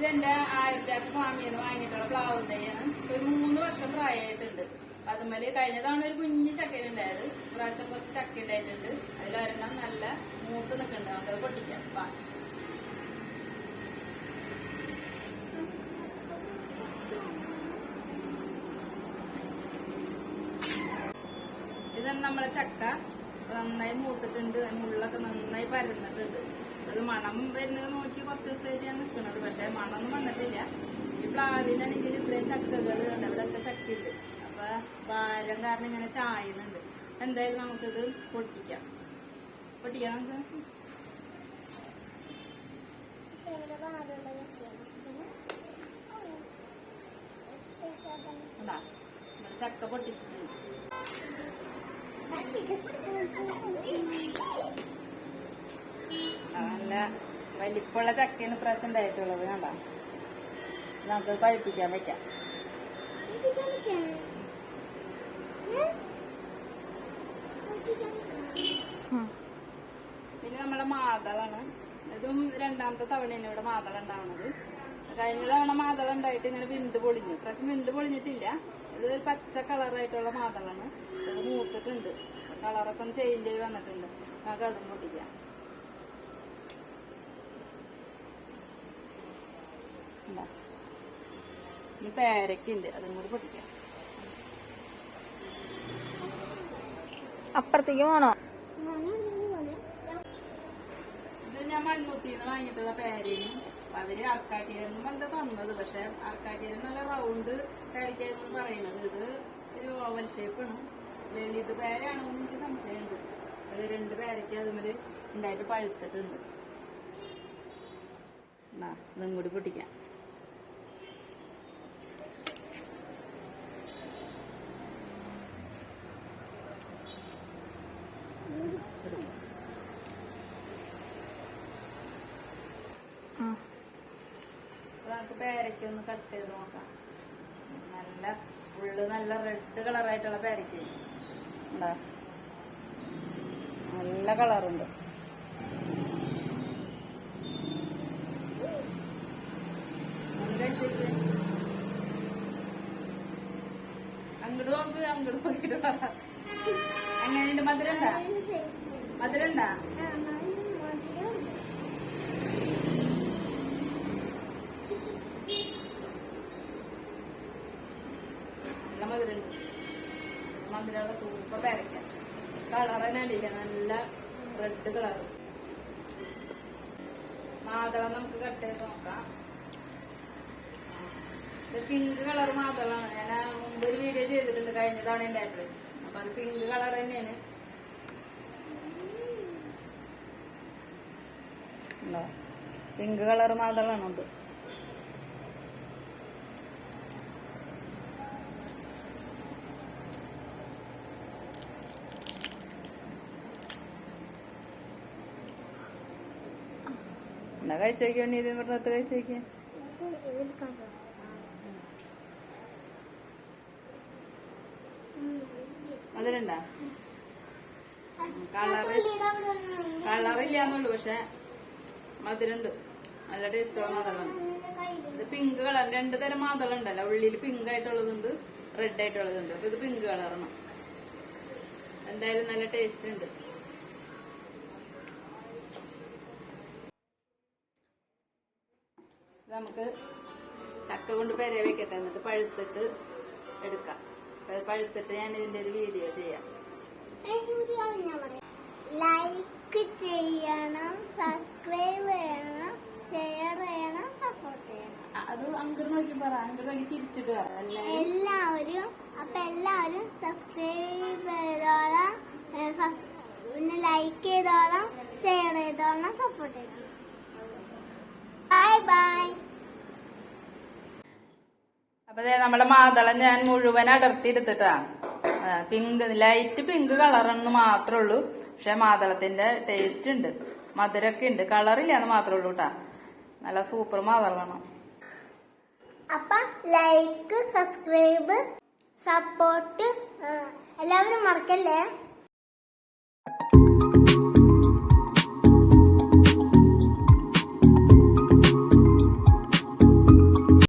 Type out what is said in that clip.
ഇതെന്റെ ആയിരത്തി ഫാമിന്ന് വാങ്ങിയിട്ടുള്ള പ്ലാവ് തൈയാണ് ഒരു മൂന്ന് വർഷം പ്രായമായിട്ടുണ്ട് കഴിഞ്ഞതാണ് കഴിഞ്ഞ തവണ ഒരു കുഞ്ഞ് ചക്കയിലുണ്ടായത് പ്രാവശ്യം കുറച്ച് ചക്ക ഉണ്ടായിട്ടുണ്ട്. അതിലൊരെണ്ണം നല്ല മൂത്ത് നിൽക്കുന്നുണ്ട്. നമുക്കത് പൊട്ടിക്കാം. വാ. ഇതാണ് നമ്മളെ ചക്ക. നന്നായി മൂത്തിട്ടുണ്ട്. മുള്ളൊക്കെ നന്നായി പരന്നിട്ടുണ്ട്. അത് മണം വരുന്നത് നോക്കി കുറച്ച് ദിവസമായിട്ട് ഞാൻ നിൽക്കുന്നത്. പക്ഷെ മണമൊന്നും വന്നിട്ടില്ല. ഈ പ്ലാവിനാണെങ്കിൽ ഇത്രയും ചക്കകൾ ഉണ്ട്. അവിടെയൊക്കെ ചക്കയുണ്ട്. അപ്പൊ ഭാരം കാരണം ഇങ്ങനെ ചായുന്നുണ്ട്. എന്തായാലും നമുക്കിത് പൊട്ടിക്കാം. പൊട്ടിക്കാം നമുക്ക്. ചക്ക പൊട്ടിച്ചിട്ടുണ്ട്. നല്ല വലിപ്പമുള്ള ചക്കയാണ് പ്രാവശ്യം ഉണ്ടായിട്ടുള്ളത് കണ്ട? നമുക്ക് പഴുപ്പിക്കാൻ വെക്കാം. പിന്നെ നമ്മളെ മാതളാണ്. ഇതും രണ്ടാമത്തെ തവണയാണ് ഇവിടെ മാതള ഉണ്ടാവുന്നത് കഴിഞ്ഞ തവണ മാതള ഉണ്ടായിട്ട് ഇങ്ങനെ വിണ്ട് പൊളിഞ്ഞു. പ്രാവശ്യം വിണ്ട് പൊളിഞ്ഞിട്ടില്ല. ഇത് ഒരു പച്ച കളറായിട്ടുള്ള മാതളാണ്. ഇത് മൂത്തിട്ടുണ്ട്. കളറൊക്കെ ഒന്ന് ചേഞ്ച് ചെയ്ത് വന്നിട്ടുണ്ട്. നമുക്ക് അതും പൊട്ടിക്കാം. ഇനി പേരക്കുണ്ട് അതും കൂടി പൊട്ടിക്കാം. അപ്പുറത്തേക്ക് പോണോ? ഇത് ഞാൻ മണ്ണൂത്തിന്ന് വാങ്ങിയിട്ടുള്ള പേരയും അവർ ആർക്കാട്ടിയെന്നും എന്താ തന്നത്. പക്ഷെ ആർക്കാട്ടിയൻ നല്ല റൗണ്ട് പേരക്കായെന്ന് പറയുന്നത്. ഇത് ഒരു ഓവൽ ഷേപ്പാണ് ലളിത് പേരയാണോ എന്ന് എനിക്ക് സംശയമുണ്ട്. അത് രണ്ട് പേരയ്ക്ക് അതുപോലെ ഉണ്ടായിട്ട് പഴുത്തിട്ടുണ്ട്. ഇതും കൂടി പൊട്ടിക്കാം. നമുക്ക് പേരയ്ക്ക ഒന്ന് കട്ട് ചെയ്ത് നോക്കാം. നല്ല ഉള്ളു നല്ല റെഡ് കളറായിട്ടുള്ള പേരയ്ക്ക. ഉണ്ടാ? നല്ല കളറുണ്ട് അങ്ങോട്ട് നോക്ക് അങ്ങോട്ട് നോക്കിട്ട് പറ. എങ്ങനെയുണ്ട് മധുരണ്ട? മധുരണ്ടാ നല്ല മധുരണ്ട് മധുരമുള്ള സൂപ്പർ പേരയ്ക്ക കളർ തന്നെ അടിയില്ല നല്ല റെഡ് കളർ മാതളം നമുക്ക് കട്ട് ചെയ്ത് നോക്കാം. പിങ്ക് കളർ മാതളാണ് ഞാൻ മുമ്പ് ഒരു വീഡിയോ ചെയ്തിട്ടുണ്ട്. കഴിഞ്ഞ തവണ ഉണ്ടായിട്ട് അപ്പൊ അത് പിങ്ക് കളർ തന്നെയാണ്. പിങ്ക് കളർ മാതളാണ് എന്നാ കഴിച്ചേക്കോ നീ ഇത് ഇവിടുന്ന് കഴിച്ചേക്കേ അതിലുണ്ടാ കളറ് കളറില്ലാന്നുള്ളു പക്ഷെ മധുരണ്ട്. നല്ല ടേസ്റ്റ് മാതളാണ് ഇത് പിങ്ക് കളർ രണ്ടു തരം മാതളം ഉണ്ടല്ലോ ഉള്ളിൽ പിങ്ക് ആയിട്ടുള്ളതുണ്ട് റെഡ് ആയിട്ടുള്ളതുണ്ട്. അപ്പൊ ഇത് പിങ്ക് കളറാണ്. എന്തായാലും നല്ല ടേസ്റ്റ് ഉണ്ട്. നമുക്ക് ചക്ക കൊണ്ട് പെര വെക്കട്ടെ എന്നിട്ട് പഴുത്തിട്ട് എടുക്കാം. പഴുത്തിട്ട് ഞാൻ ഇതിന്റെ ഒരു വീഡിയോ ചെയ്യാം. ലൈക്ക് ചെയ്യണം സബ്സ്ക്രൈബ് ചെയ്യണം ഷെയർ ചെയ്യണം സപ്പോർട്ട് ചെയ്യണം അത് അങ്ങോട്ട് നോക്കി പറ. അങ്ങോട്ട് നോക്കി ചിരിച്ചിട്ട് പറ എല്ലാവരും അപ്പൊ എല്ലാവരും സബ്സ്ക്രൈബ് ചെയ്തോളാം പിന്നെ ലൈക്ക് ചെയ്തോളാം ഷെയർ ചെയ്തോളാം സപ്പോർട്ട് ചെയ്യണം ബൈ ബൈ അപ്പൊ നമ്മുടെ മാതളം ഞാൻ മുഴുവൻ അടർത്തി എടുത്തിട്ടാ പിങ്ക് ലൈറ്റ് പിങ്ക് കളറെന്ന് മാത്രമേ ഉള്ളൂ. പക്ഷെ മാതളത്തിന്റെ ടേസ്റ്റ് ഉണ്ട്. മധുരമൊക്കെ ഉണ്ട്. കളറില്ല എന്ന് മാത്രമേ ഉള്ളൂ കേട്ടാ നല്ല സൂപ്പർ മാതളമാണ്. അപ്പൊ ലൈക്ക് സബ്സ്ക്രൈബ് സപ്പോർട്ട് എല്ലാവരും മറക്കല്ലേ?